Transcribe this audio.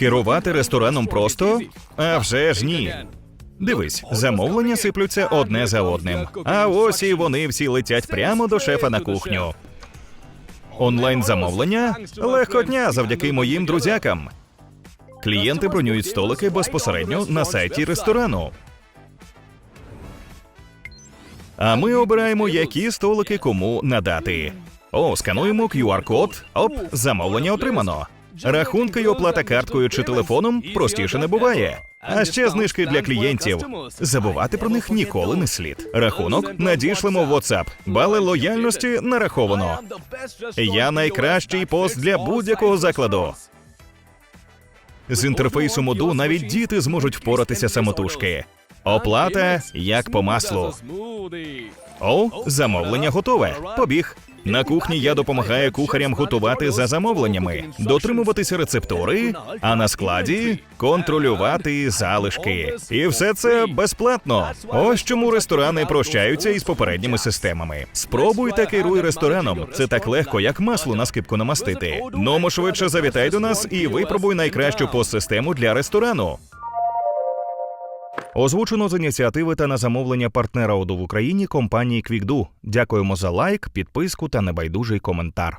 Керувати рестораном просто? А вже ж ні. Дивись, замовлення сиплються одне за одним. А ось і вони всі летять прямо до шефа на кухню. Онлайн замовлення легкотня завдяки моїм друзякам. Клієнти бронюють столики безпосередньо на сайті ресторану. А ми обираємо, які столики кому надати. О, скануємо QR-код. Оп, замовлення отримано. Рахунки й оплата карткою чи телефоном простіше не буває. А ще знижки для клієнтів. Забувати про них ніколи не слід. Рахунок надішлемо в WhatsApp. Бали лояльності нараховано. Я найкращий пост для будь-якого закладу. З інтерфейсу моду навіть діти зможуть впоратися самотужки. Оплата як по маслу. О, замовлення готове. Побіг. На кухні я допомагаю кухарям готувати за замовленнями, дотримуватися рецептури, а на складі контролювати залишки. І все це безплатно. Ось чому ресторани прощаються із попередніми системами. Спробуй та керуй рестораном. Це так легко, як масло на скипку намастити. Ному швидше завітай до нас і випробуй найкращу постсистему для ресторану. Озвучено з ініціативи та на замовлення партнера ОДУ в Україні компанії Квікду. Дякуємо за лайк, підписку та небайдужий коментар.